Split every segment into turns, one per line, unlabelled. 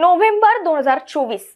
November दोन हजार चोवीस.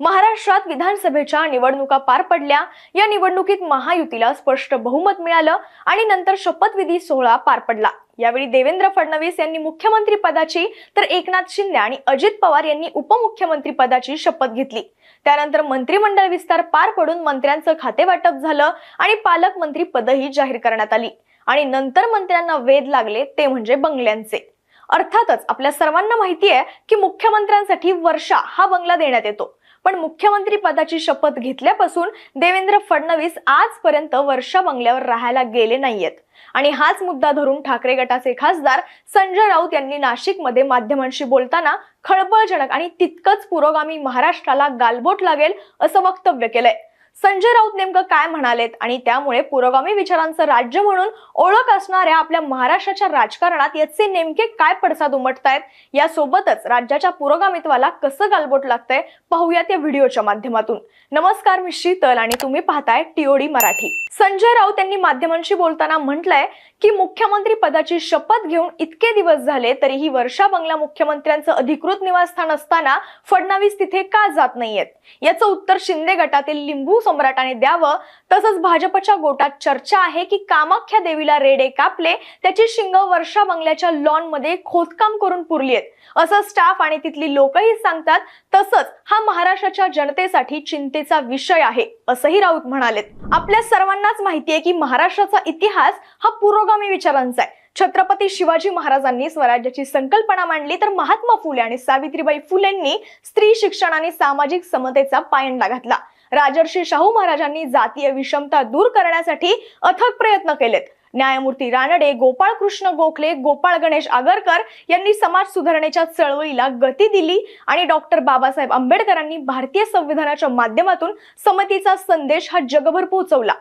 महाराष्ट्रात विधानसभेच्या निवडणुका पार पडल्या. या निवडणुकीत महायुतीला स्पष्ट बहुमत मिळालं आणि नंतर शपथविधी सोहळा पार पडला. यावेळी देवेंद्र फडणवीस यांनी मुख्यमंत्री पदाची तर एकनाथ शिंदे आणि अजित पवार यांनी उपमुख्यमंत्री पदाची शपथ घेतली. त्यानंतर मंत्रिमंडळ विस्तार पार पडून मंत्र्यांचं खाते वाटप झालं आणि पालकमंत्री पदही जाहीर करण्यात आली. आणि नंतर मंत्र्यांना वेध लागले ते म्हणजे बंगल्यांचे. अर्थातच आपल्या सर्वांना माहिती आहे की मुख्यमंत्र्यांसाठी वर्षा हा बंगला देण्यात येतो. पण मुख्यमंत्री पदाची शपथ घेतल्यापासून देवेंद्र फडणवीस आजपर्यंत वर्षा बंगल्यावर राहायला गेले नाहीयेत. आणि हाच मुद्दा धरून ठाकरे गटाचे खासदार संजय राऊत यांनी नाशिकमध्ये माध्यमांशी बोलताना खळबळजनक आणि तितकंच पुरोगामी महाराष्ट्राला गालबोट लागेल असं वक्तव्य केलंय. संजय राऊत नेमकं काय म्हणालेत आणि त्यामुळे पुरोगामी विचारांचं राज्य म्हणून ओळख असणाऱ्या आपल्या महाराष्ट्राच्या राजकारणात याचे नेमके काय पडसाद उमटतायत? यासोबतच राज्याच्या पुरोगामित्वाला कसं गालबोट लागतंय? पाहूयात या व्हिडिओच्या माध्यमातून. नमस्कार मी शीतल आणि तुम्ही पाहताय टीओडी मराठी. संजय राऊत यांनी माध्यमांशी बोलताना म्हटलंय की मुख्यमंत्री पदाची शपथ घेऊन इतके दिवस झाले तरीही वर्षा बंगला मुख्यमंत्र्यांचं अधिकृत निवासस्थान असताना फडणवीस तिथे का जात नाहीयेत? याचं उत्तर शिंदे गटातील लिंबू सम्राटाने द्यावं. तसंच भाजपच्या गोटात चर्चा आहे की कामाख्या देवीला रेडे कापले त्याची शिंग वर्षा बंगल्याच्या लॉनमध्ये खोदकाम करून पुरली आहेत असं स्टाफ आणि तिथली लोकही सांगतात तसंच हा महाराष्ट्राच्या जनतेसाठी चिंतेचा विषय आहे असंही राऊत म्हणालेत. आपल्या सर्वांनाच माहिती आहे की महाराष्ट्राचा इतिहास हा पुरोगामी विचारांचा आहे. छत्रपती शिवाजी महाराजांनी स्वराज्याची संकल्पना मांडली तर महात्मा फुले आणि सावित्रीबाई फुलेंनी स्त्री शिक्षण आणि सामाजिक समतेचा पायंडा घातला. राजर्षी शाहू महाराजांनी जातीय विषमता दूर करण्यासाठी अथक प्रयत्न केलेत. न्यायमूर्ती रानडे गोपाळ कृष्ण गोखले गोपाळ गणेश आगरकर यांनी समाज सुधारणेच्या चळवळीला गती दिली आणि डॉक्टर बाबासाहेब आंबेडकरांनी भारतीय संविधानाच्या माध्यमातून समतेचा संदेश हा जगभर पोहोचवला.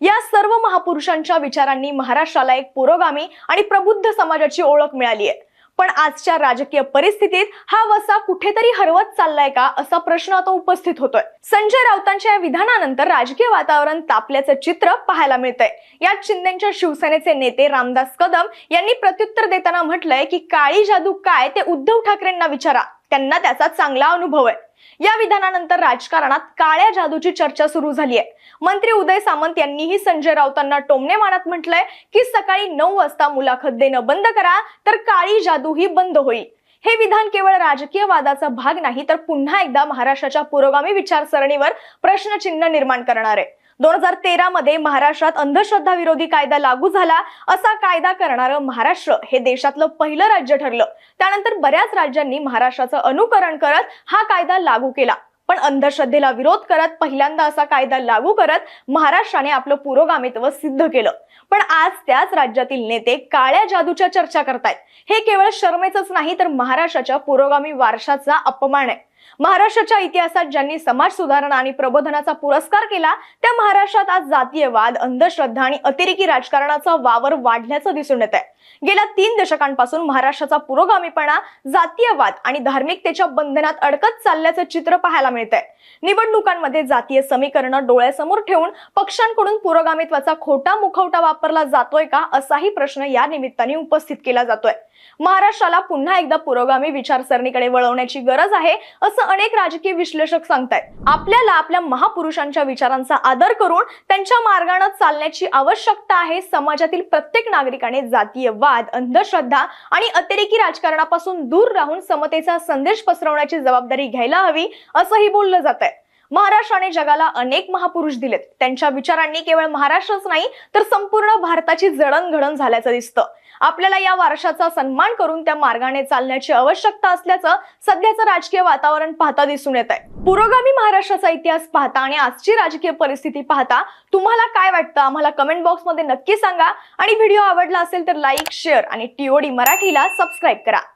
या सर्व महापुरुषांच्या विचारांनी महाराष्ट्राला एक पुरोगामी आणि प्रबुद्ध समाजाची ओळख मिळाली आहे. पण आजच्या राजकीय परिस्थितीत हा वसा कुठेतरी हरवत चाललाय का असा प्रश्न आता उपस्थित होतोय. संजय राऊतांच्या या विधानानंतर राजकीय वातावरण तापल्याचं चित्र पाहायला मिळतंय. यात शिंदेच्या शिवसेनेचे नेते रामदास कदम यांनी प्रत्युत्तर देताना म्हटलंय की काळी जादू काय ते उद्धव ठाकरेंना विचारा. त्यांना त्याचा चांगला अनुभव आहे. या विधानानंतर राजकारणात काळ्या जादूची चर्चा सुरू झाली आहे मंत्री उदय सामंत यांनीही संजय राऊतांना टोमणे मानत म्हटलंय की सकाळी नऊ वाजता मुलाखत देणं बंद करा तर काळी जादू ही बंद होईल. हे विधान केवळ राजकीय वादाचा भाग नाही तर पुन्हा एकदा महाराष्ट्राच्या पुरोगामी विचारसरणीवर प्रश्नचिन्ह निर्माण करणार आहे. दोन हजार तेरा मध्ये महाराष्ट्रात अंधश्रद्धा विरोधी कायदा लागू झाला. असा कायदा करणारं महाराष्ट्र हे देशातलं पहिलं राज्य ठरलं. त्यानंतर बऱ्याच राज्यांनी महाराष्ट्राचं अनुकरण करत हा कायदा लागू केला. पण अंधश्रद्धेला विरोध करत पहिल्यांदा असा कायदा लागू करत महाराष्ट्राने आपलं पुरोगामित्व सिद्ध केलं. पण आज त्याच राज्यातील नेते काळ्या जादूच्या चर्चा करतायत. हे केवळ शर्मेचंच नाही तर महाराष्ट्राच्या पुरोगामी वारशाचा अपमान आहे. महाराष्ट्राच्या इतिहासात ज्यांनी समाज सुधारणा आणि प्रबोधनाचा पुरस्कार केला त्या महाराष्ट्रात आज जातीयवाद अंधश्रद्धा आणि अतिरेकी राजकारणाचा वावर वाढल्याचं दिसून येत आहे गेल्या तीन दशकांपासून महाराष्ट्राचा पुरोगामीपणा जातीयवाद आणि धार्मिकतेच्या बंधनात अडकत चालल्याचं चित्र पाहायला मिळतंय. निवडणुकांमध्ये जातीय समीकरणं डोळ्यासमोर ठेवून पक्षांकडून पुरोगामित्वाचा खोटा मुखवटा वापरला जातोय का असाही प्रश्न या निमित्ताने उपस्थित केला जातोय. महाराष्ट्राला पुन्हा एकदा पुरोगामी विचारसरणीकडे वळवण्याची गरज आहे असं अनेक राजकीय विश्लेषक सांगतायत. आपल्याला आपल्या महापुरुषांच्या विचारांचा आदर करून त्यांच्या मार्गाने चालण्याची आवश्यकता आहे समाजातील प्रत्येक नागरिकाने जातीय वाद अंधश्रद्धा आणि अतिरेकी राजकारणापासून दूर राहून समतेचा संदेश पसरवण्याची जबाबदारी घ्यायला हवी असंही बोललं जात आहे महाराष्ट्राने जगाला अनेक महापुरुष दिलेत. त्यांच्या विचारांनी केवळ महाराष्ट्रच नाही तर संपूर्ण भारताची जडणघडण झाल्याचं दिसतं. आपल्याला या वारशाचा सन्मान करून त्या मार्गाने चालण्याची आवश्यकता असल्याचं सध्याचं राजकीय वातावरण पाहता दिसून येत आहे पुरोगामी महाराष्ट्राचा इतिहास पाहता आणि आजची राजकीय परिस्थिती पाहता तुम्हाला काय वाटतं? आम्हाला कमेंट बॉक्समध्ये नक्की सांगा. आणि व्हिडिओ आवडला असेल तर लाईक शेअर आणि टीओडी मराठीला सबस्क्राईब करा.